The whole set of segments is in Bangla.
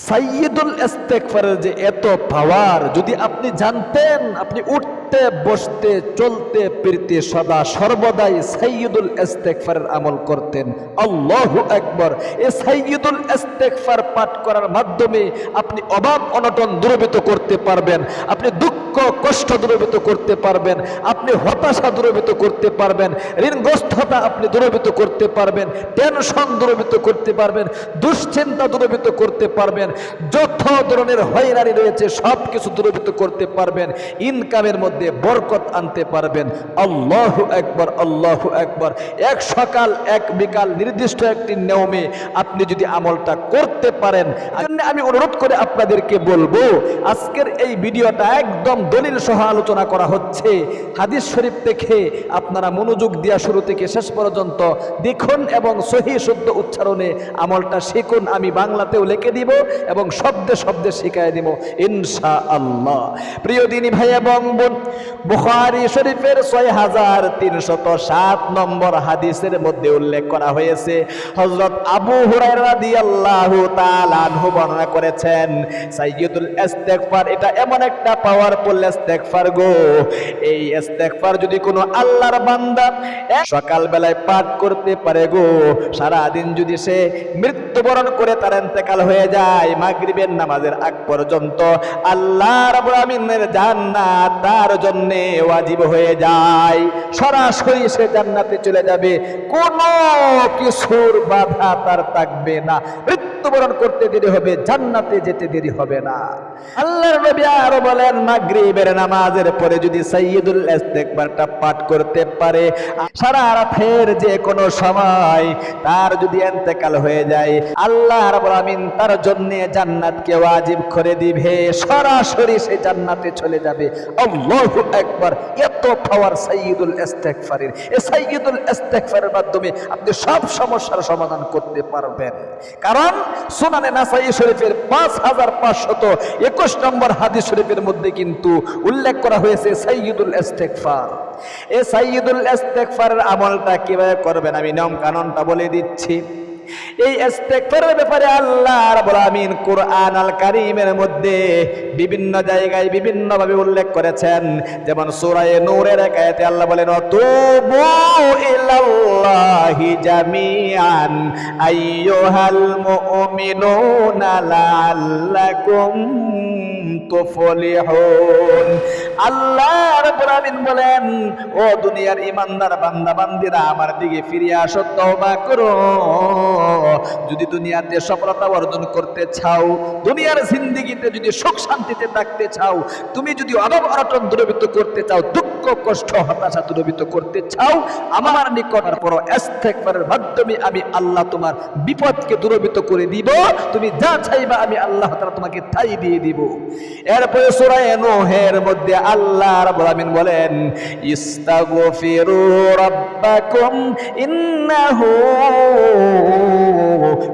সাইয়দুল ইস্তেগফারের যে এত পাওয়ার যদি আপনি জানতেন আপনি উঠতে বসতে, চলতে, ফিরতে সদা সর্বদাই সাইয়দুল ইস্তেগফারের আমল করতেন। আল্লাহু একবার এ সাইয়দুল ইস্তেগফার পাঠ করার মাধ্যমে আপনি অভাব, অনটন দূরীভূত করতে পারবেন। আপনি দুঃখ, কষ্ট দূরীভূত করতে পারবেন। আপনি হতাশা দূরীভূত করতে পারবেন। ঋণগ্রস্ততা আপনি দূরীভূত করতে পারবেন। টেনশন দূরীভূত করতে পারবেন। দুশ্চিন্তা দূরীভূত করতে পারবেন। যত ধরনের হয়রানি রয়েছে সব কিছু দূরীভূত করতে পারবেন। ইনকামের মধ্যে বরকত আনতে পারবেন। আল্লাহু একবার আল্লাহু একবার এক সকাল, এক বিকাল নির্দিষ্ট একটি নিয়মে আপনি যদি আমলটা করতে পারেন আমি অনুরোধ করে আপনাদেরকে বলব, আজকের এই ভিডিওটা একদম দলিল সহ আলোচনা করা হচ্ছে। হাদিস শরীফ থেকে আপনারা মনোযোগ দেওয়া শুরু থেকে শেষ পর্যন্ত দেখুন এবং সহি শুদ্ধ উচ্চারণে আমলটা শিখুন। আমি বাংলাতেও লিখে দিব এবং শব্দে শব্দে শিখাই দিব। ইনশা আল্লাহ প্রিয় দিনী ভাই এবং বোন বুখারি শরীফের ছয় হাজার তিনশত সাত নম্বর হাদিসের মধ্যে উল্লেখ করা হয়েছে হজরত আবু বর্ণনা করেছেন এটা এমন একটা পাওয়ারফুল গো। এই যদি কোনো আল্লাহর বান্দা এক সকাল বেলায় পাঠ করতে পারে গো সারা দিন যদি সে মৃত্যুবরণ করে তার ইন্তেকাল হয়ে যায়, মাগরিবের নামাজের আগ পর্যন্ত আল্লাহ রাব্বুল জান্নাত তার জন্য ওয়াজিব হয়ে যায়। সরাসরি সে জান্নাতে চলে যাবে। কোনো কিছুর বাধা তার থাকবে না। মৃত্যুবরণ করতে দেরি হবে, জান্নাতে যেতে দেরি হবে না। আল্লাহর নবী আরও বলেন, মাগরিবের নামাজের পরে যদি সাইয়্যিদুল ইস্তেগফারটা পাঠ করতে পারে, সারা রাতের যে কোনো সময় তার যদি ইন্তেকাল হয়ে যায়, আল্লাহ রাব্বুল আমিন তার জন্য জান্নাতকে ওয়াজিব করে দিবে, সরাসরি সে জান্নাতে চলে যাবে। আল্লাহু আকবার, এত পাওয়ার সাইয়্যিদুল ইস্তেগফারের এই সাইয়্যিদুল ইস্তেগফারের মাধ্যমে আপনি সব সমস্যার সমাধান করতে পারবেন। কারণ সুনানে নাসাই শরীফের পাঁচ হাজার পাঁচশত একুশ নম্বর হাদিস শরীফের মধ্যে কিন্তু উল্লেখ করা হয়েছে সাইয়দুল এস্তেকফার এ সাইয়দুল এস্তেকফারের আমলটা কীভাবে করবেন আমি নিয়ম কানুনটা বলে দিচ্ছি। এই ইস্তেগফারের ব্যাপারে আল্লাহ রাব্বুল আমিন কোরআন আল কারীমের মধ্যে বিভিন্ন জায়গায় বিভিন্ন ভাবে উল্লেখ করেছেন। যেমন সূরা নূরের এক আয়াতে আল্লাহ বলেন তুবু ইলাল্লাহি জামিআন, আইয়ুহাল মুমিনুনা লাআল্লাকুম তুফলিহুন। আল্লাহ রাব্বুল বলেন, ও দুনিয়ার ইমানদার বান্দা, বান্দিরা, আমার দিকে ফিরে আসো, তওবা করো। যদি দুনিয়াতে সফলতা অর্জন করতে চাও, দুনিয়ার জিন্দিগিতে যদি সুখ শান্তিতে থাকতে চাও, তুমি যদি অভাব অনটন দূরীভূত করতে চাও, দুঃখ, কষ্ট, হতাশা দূরীভূত করতে চাও, আমার নিকটার পর এস্তেকবারের মাধ্যমে আমি আল্লাহ তোমার বিপদকে দূরীভূত করে দিব। তুমি যা চাইবা আমি আল্লাহ তারা তোমাকে তাই দিয়ে দিব। এরপরে সুরায় নোহের মধ্যে আল্লাহ রাব্বুল আমিন বলেন, ইস্তাগফিরু রাব্বাকুম ইন্নাহু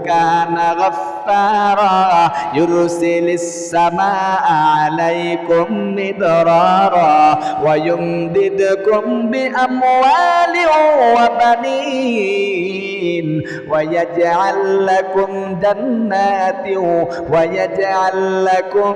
কানা গাফ غفارا يرسل السماء عليكم مدرارا ويمددكم بأموال وبنين ويجعل لكم جنات ويجعل لكم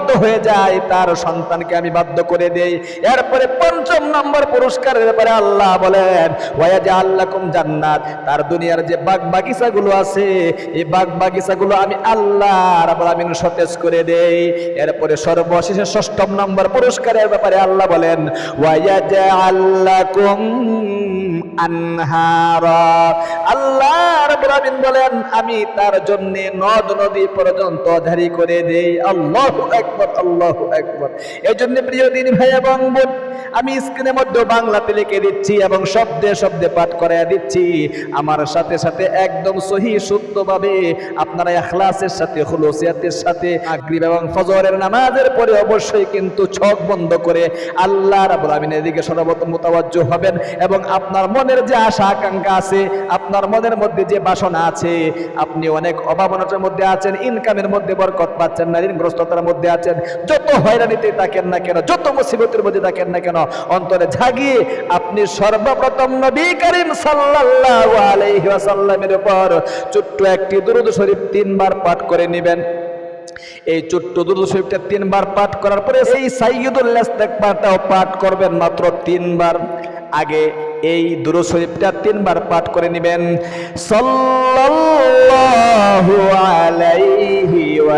অবাধ্য হয়ে যায়, তার সন্তানকে আমি বাধ্য করে দেই। এরপরে পঞ্চম নম্বর পুরস্কারের ব্যাপারে আল্লাহ বলেন ওয়া ওয়াজা আল্লাকুম জান্নাত। তার দুনিয়ার যে বাগ বাগিচাগুলো আছে, এই বাগ বাগিচাগুলো আমি আল্লাহ রাব্বুল আমিন সতেজ করে দেই। এরপরে সর্বশেষে ষষ্ঠম নম্বর পুরস্কারের ব্যাপারে আল্লাহ বলেন ওয়াজা আল্লাকুম আনহারা। আল্লাহ রাব্বুল আমিন বলেন, আমি তার জন্য নদ নদী পর্যন্ত জারি করে দেই। আল্লাহু আল্লাহু একবার এই জন্য প্রিয় দিন ভাই এবং বোন আমি স্ক্রিনের মধ্যে বাংলাতে লিখে দিচ্ছি এবং শব্দে শব্দে পাঠ করে দিচ্ছি। আমার সাথে সাথে একদম সহি শুদ্ধভাবে আপনারা এখলাসের সাথে, খুলুসিয়াতের সাথে আগ্রিব এবং ফজরের নামাজের পরে অবশ্যই কিন্তু ছক বন্ধ করে আল্লাহ রাব্বুল আমিনের দিকে সর্বপ্রথম মোতাবজ্জ হবেন এবং আপনার মনের যে আশা, আকাঙ্ক্ষা আছে, আপনার মনের মধ্যে যে বাসনা আছে, আপনি অনেক অভাবনাটার মধ্যে আছেন ইনকামের মধ্যে বরকত পাচ্ছেন না, ঋণগ্রস্ততার মধ্যে আছেন, যত হয়রানিতে থাকেন না কেন, যত মুসিবতের মধ্যে থাকেন না কেন অন্তরে ঝাগিয়ে আপনি সর্বপ্রথম নবী করিম সাল্লাল্লাহু আলাইহি ওয়াসাল্লামের উপর ছোট্ট একটি দুরূদ শরীফ তিনবার পাঠ করে নেবেন। এই ছোট্ট দুরূদ শরীফটা তিনবার পাঠ করার পরে সেই সাইয়্যিদুল ইস্তেগফারটাও পাঠ করবেন মাত্র তিনবার। আগে এই দুরু শরীফটা তিনবার পাঠ করে নেবেন। সাল্লাল্লাহু আলাইহি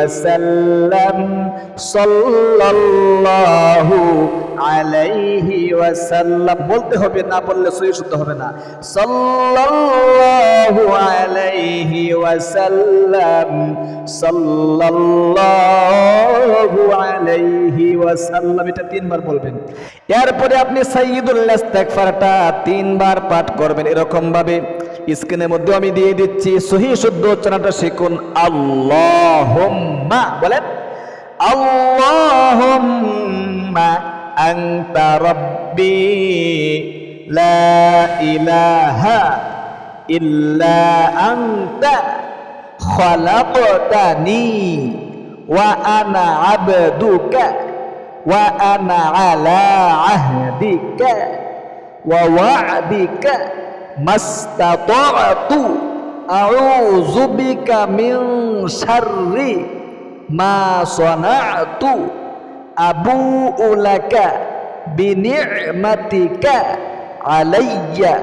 ওয়াসাল্লাম সাল্লাল্লাহু আলাইহি ওয়াসাল্লাম। বলতে হবে, না বললে সহি শুদ্ধ হবে না। সাল্লাল্লাহু আলাইহি ওয়াসাল্লাম সাল্লাল্লাহু আলাইহি ওয়াসাল্লাম। এটা তিনবার বলবেন। এরপরে আপনি সাইয়্যিদুল ইস্তেগফারটা তিনবার পাঠ করবেন এরকম ভাবে স্ক্রিনের মধ্যেও আমি দিয়ে দিচ্ছি, সহি শুদ্ধ উচ্চারণটা শিখুন আল্লাহ বলেন আল্লাহ আংতা রব্বি লা ইলাহা ইল্লা আংতা খলাকতানি ওয়া আনা আবদুকা ওয়া আনা আলা আহদিকা ওয়া ওয়াদিকা استطعت أعوذ بك من شر ما صنعت أبوء لك بنعمتك علي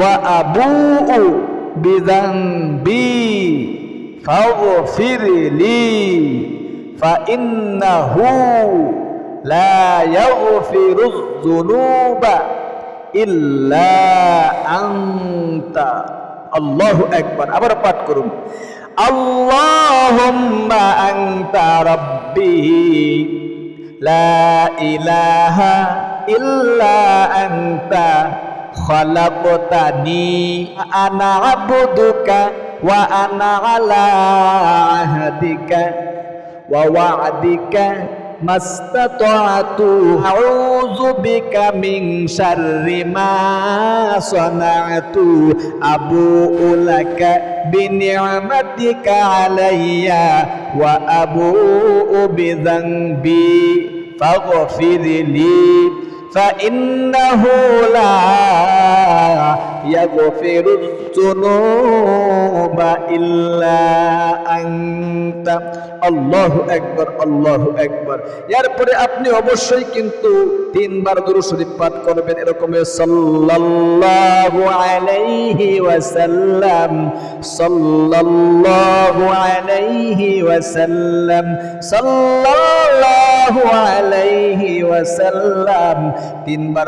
وأبوء بذنبي فاغفر لي فإنه لا يغفر الذنوب ইল্লা আংতা আল্লাহ একবার আবার পাঠ করুন। আল্লাহুম্মা আংতা রব্বি। লা ইলাহা ইল্লা আংতা খলাকতানি। আনা আবুদুকা ওয়া আনা আলা আহদিকা। ওয়া ওয়াদিকা। ما استطعت أعوذ بك من شر ما صنعت أبوء لك بنعمتك علي وأبوء بذنبي فاغفر لي فإنه لا يغفر الذنوب إلا أنت আল্লাহু আকবার আল্লাহু আকবার এরপরে আপনি অবশ্যই কিন্তু তিনবার দুরূদ শরীফ পাঠ করবেন এরকম সাল্লাল্লাহু আলাইহি ওয়াসাল্লাম সাল্লাল্লাহু আলাইহি ওয়াসাল্লাম সাল্লাল্লাহু তিনবার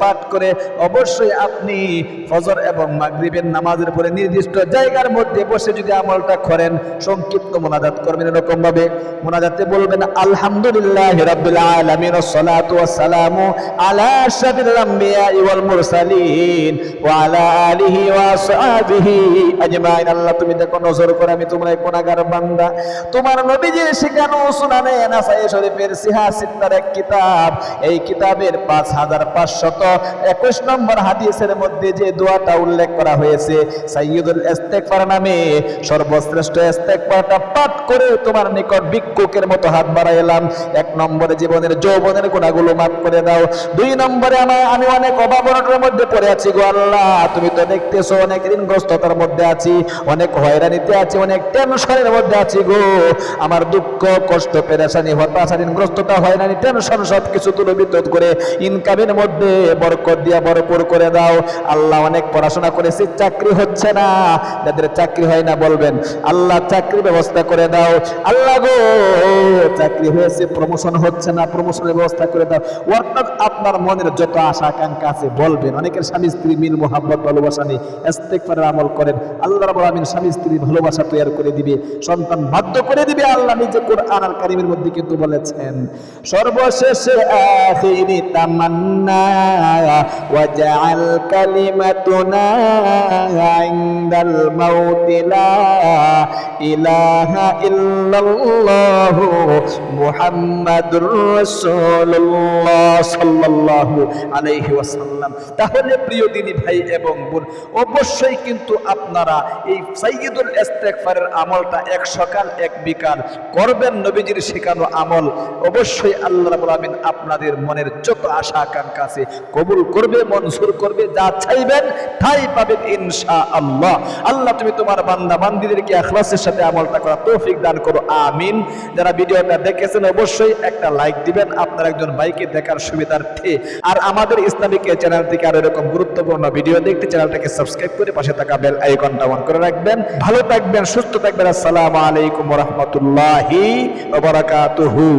পাঠ করে অবশ্যই আপনি ফজর এবং নামাজের পরে নির্দিষ্ট জায়গার মধ্যে বসে যদি আমলটা করেন, সংক্ষিপ্ত মোনাজাত করবেন এরকম ভাবে মোনাজাতে বলবেন, আলহামদুলিল্লাহ আল্লাহ, তুমি দেখো নজর করে, আমি তোমার শরীফের সিহা সিত্তার এক কিতাব। এই কিতাবের পাঁচ হাজার পাঁচশত একুশ নম্বর হাদিসের মধ্যে যে দোয়াটা উল্লেখ করা হয়েছে, সাইয়্যিদুল ইস্তেগফার নামে সর্বশ্রেষ্ঠ ইস্তেগফারটা পাঠ করে তোমার নিকট ভিক্ষুকের মতো হাত বাড়াইলাম এক নম্বরে জীবনের যৌবনের গুণাগুলো মাফ করে দাও। দুই নম্বরে আমার আমি অনেক অভাবনাটার মধ্যে পড়ে আছি গো আল্লাহ। তুমি তো দেখতেছো অনেক ঋণগ্রস্ততার মধ্যে আছি, অনেক হয়রানিতে আছি, অনেক টেনশনের মধ্যে আছি গো। আমার দুঃখ, কষ্ট, পেরেশানি, হতাশা ঋণগ্রস্ততা হয়রানি টেনশন সব কিছু তুলে বিদ্যুৎ করে ইনকামের মধ্যে বরকত দিয়া ভরপুর করে দাও। আল্লাহ অনেক পড়াশোনা করেছি, চাকরি হচ্ছে না। যাদের চাকরি হয় না বলবেন, আল্লাহ চাকরি ব্যবস্থা করে দাও। আল্লাহ গো, চাকরি হয়েছে প্রমোশন হচ্ছে না প্রমোশনের ব্যবস্থা করে দাও। অর্থাৎ আপনার মনের যত আশা, আকাঙ্ক্ষা আছে, বলবেন। অনেকের স্বামী স্ত্রী মিল মোহাম্মত ভালোবাসা নেই। ইস্তেগফারের আমল করেন। আল্লাহ রাব্বুল আমিন স্বামী স্ত্রী ভালোবাসা তৈরি করে দিবে। সন্তান বাধ্য করে দিবে। আল্লাহ নিজে কোরআন আর কারিমের মধ্যে কিন্তু বলে বলেছেন, সর্বশেষে আখিরি তামান্না, ওয়াজআল কালিমাতুনা ইনদাল মাউতি লা ইলাহা ইল্লাল্লাহু মুহাম্মাদুর রাসূলুল্লাহ সাল্লাল্লাহু আলাইহি ওয়াসাল্লাম। তাহলে প্রিয় দিনী ভাই এবং বোন, অবশ্যই কিন্তু আপনারা এই সাইয়্যিদুল ইস্তেগফারের আমলটা এক সকাল, এক বিকাল করবেন নবীজির শেখানো আমল। অবশ্যই আল্লাহ আলামিন আপনাদের মনের যত আশা আকাঙ্ক্ষা আছে কবুল করবে মনজুর করবে, যা চাইবেন তাই পাবেন ইনশাআল্লাহ। আল্লাহ আল্লাহ তুমি তোমার বান্দা, বান্দিদেরকে ইখলাসের সাথে আমলটা করা তৌফিক দান করো, আমিন। যারা ভিডিওটা দেখেছেন, অবশ্যই একটা লাইক দিবেন, আপনার একজন ভাইকে দেখার সুবিধার্থে। আর আমাদের ইসলামিক চ্যানেল থেকে আরও এরকম গুরুত্বপূর্ণ ভিডিও দেখতে চ্যানেলটাকে সাবস্ক্রাইব করে পাশে থাকা বেল আইকনটা অন করে রাখবেন। ভালো থাকবেন, সুস্থ থাকবেন। আসসালামু আলাইকুম রাহমাতুল্লাহি বারাকাতুহু।